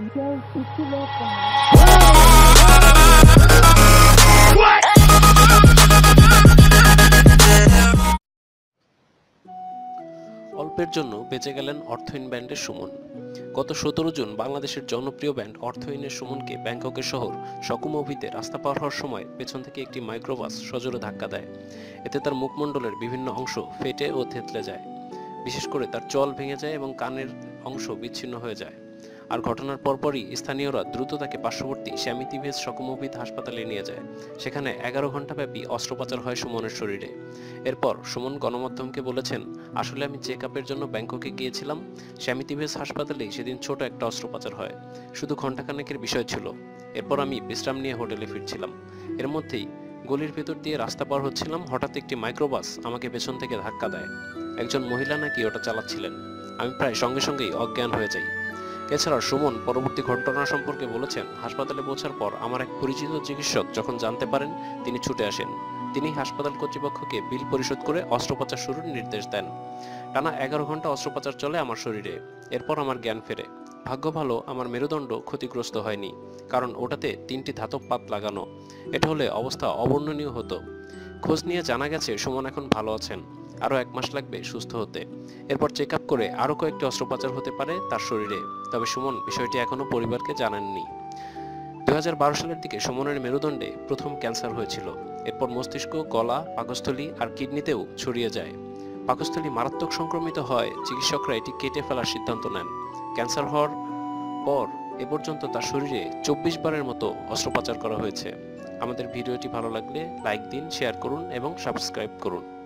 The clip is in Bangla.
অল্পের জন্য বেঁচে গেলেন অর্থহীন ব্যান্ডের সুমন। গত সতেরো জুন বাংলাদেশের জনপ্রিয় ব্যান্ড অর্থহীনের সুমনকে ব্যাংককের শহর সকমভিতে রাস্তা পার হওয়ার সময় পেছন থেকে একটি মাইক্রোবাস সজোরে ধাক্কা দেয়। এতে তার মুখমণ্ডলের বিভিন্ন অংশ ফেটে ও থেতলে যায়। বিশেষ করে তার চল ভেঙে যায় এবং কানের অংশ বিচ্ছিন্ন হয়ে যায়। আর ঘটনার পরপরই স্থানীয়রা দ্রুত তাকে পার্শ্ববর্তী শ্যামি তিভেজ সকমভিত হাসপাতালে নিয়ে যায়। সেখানে এগারো ঘন্টাব্যাপী অস্ত্রোপচার হয় সুমনের শরীরে। এরপর সুমন গণমাধ্যমকে বলেছেন, আসলে আমি চেক আপের জন্য ব্যাংককে গিয়েছিলাম। শ্যামিতিভেজ হাসপাতালেই সেদিন ছোট একটা অস্ত্রোপচার হয়। শুধু ঘন্টাখানেকের বিষয় ছিল। এরপর আমি বিশ্রাম নিয়ে হোটেলে ফিরছিলাম। এর মধ্যেই গলির ভেতর দিয়ে রাস্তা পার হচ্ছিলাম। হঠাৎ একটি মাইক্রোবাস আমাকে পেছন থেকে ধাক্কা দেয়। একজন মহিলা নাকি ওটা চালাচ্ছিলেন। আমি প্রায় সঙ্গে সঙ্গেই অজ্ঞান হয়ে যাই। এছাড়া সুমন পরবর্তী ঘটনা সম্পর্কে বলেছেন, হাসপাতালে পৌঁছার পর আমার এক পরিচিত চিকিৎসক যখন জানতে পারেন, তিনি ছুটে আসেন। তিনি হাসপাতাল কর্তৃপক্ষকে বিল পরিশোধ করে অস্ত্রোপচার শুরুর নির্দেশ দেন। টানা এগারো ঘণ্টা অস্ত্রোপচার চলে আমার শরীরে। এরপর আমার জ্ঞান ফেরে। ভাগ্য ভালো, আমার মেরুদণ্ড ক্ষতিগ্রস্ত হয়নি, কারণ ওটাতে তিনটি ধাতব পাত লাগানো। এটা হলে অবস্থা অবর্ণনীয় হতো। খোঁজ নিয়ে জানা গেছে, সুমন এখন ভালো আছেন। আরও এক মাস লাগবে সুস্থ হতে। এরপর চেক আপ করে আরও কয়েকটি অস্ত্রোপচার হতে পারে তার শরীরে। তবে সুমন, বিষয়টি এখনও পরিবারকে জানাননি। দু হাজার বারো সালের দিকে সুমনের মেরুদণ্ডে প্রথম ক্যান্সার হয়েছিল। এরপর মস্তিষ্ক, গলা, পাকস্থলী আর কিডনিতেও ছড়িয়ে যায়। পাকস্থলী মারাত্মক সংক্রমিত হয়, চিকিৎসকরা এটি কেটে ফেলার সিদ্ধান্ত নেন। ক্যান্সার হওয়ার পর এ পর্যন্ত তার শরীরে চব্বিশ বারের মতো অস্ত্রোপচার করা হয়েছে। আমাদের ভিডিওটি ভালো লাগলে লাইক দিন, শেয়ার করুন এবং সাবস্ক্রাইব করুন।